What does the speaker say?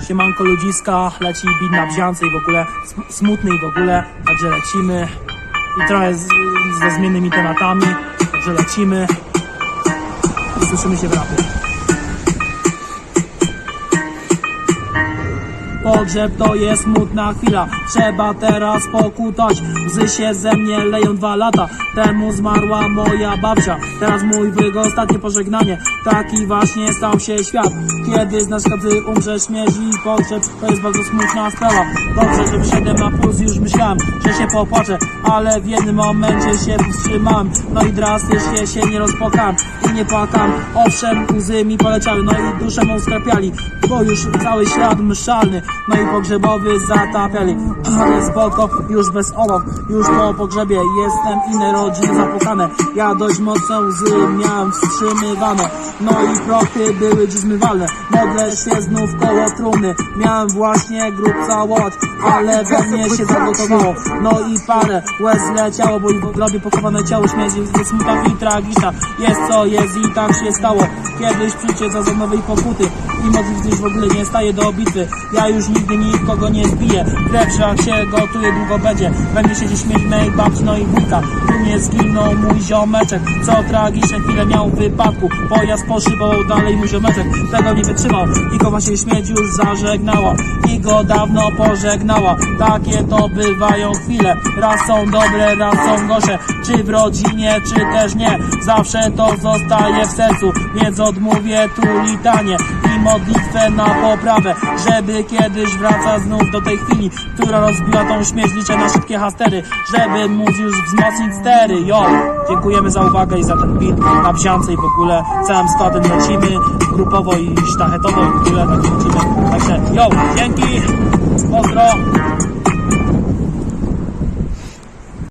Siemanko ludziska, leci bit na bziance i w ogóle sm- smutny i w ogóle, także lecimy. I trochę z, ze zmiennymi tematami, także lecimy. I słyszymy się w rapie. Pogrzeb to jest smutna chwila, trzeba teraz pokutać Łzy się ze mnie leją dwa lata. Temu zmarła moja babcia. Teraz mój wygo ostatnie pożegnanie. Taki właśnie stał się świat. Kiedy znasz kiedy umrzesz śmierć i pogrzeb To jest bardzo smutna sprawa. Dobrze, że wyszedłem na plus już myślałem Że się popłaczę, ale w jednym momencie się wstrzymałem. No i drastycznie się nie rozpłakałem. I nie płakałem Owszem, łzy mi poleciały. No i duszę mą skrapiali Bo już cały świat mszalny No i pogrzebowy zatapiali. Ale spoko, już bez obaw Już po pogrzebie. Jestem inne rodziny zapłakane Ja dość mocno łzy miałem wstrzymywane. No i prochy były dziś zmywalne. Modlę się znów koło trumny. Miałem właśnie grób całować Ale we mnie się zagotowało. No i parę łez leciało Bo w grobie pochowane ciało śmierdzi Jest smutna i tragiczna Jest co jest i tak się stało Kiedyś przyjdzie za nowej pokuty I modlić gdzieś w ogóle nie staje do bitwy Ja już nigdy nikogo nie zbiję. Krew jak się gotuje długo będzie. We mnie siedzi śmierć mej babci no i wujka. Tu nie zginął mój ziomeczek. Co tragiczne chwile miał wypadku Pojazd poszybał dalej mój ziomeczek. Tego nie wytrzymał. I go właśnie śmierć już zażegnała I go dawno pożegnała. Takie to bywają chwile. Raz są dobre, raz są gorsze. Czy w rodzinie, czy też nie. Zawsze to zostaje w sercu. Więc odmówię tu litanie I modlitwę na poprawę Żeby kiedyś wracać znów do tej chwili Która rozbiła tą śmierć. Liczę na szybkie hastery Żeby móc już wzmocnić stery. Yo, dziękujemy za uwagę i za ten beat. Na bziance i w ogóle całym składem lecimy Grupowo i sztachetowo i w ogóle tak lecimy Także yo, dzięki Maybe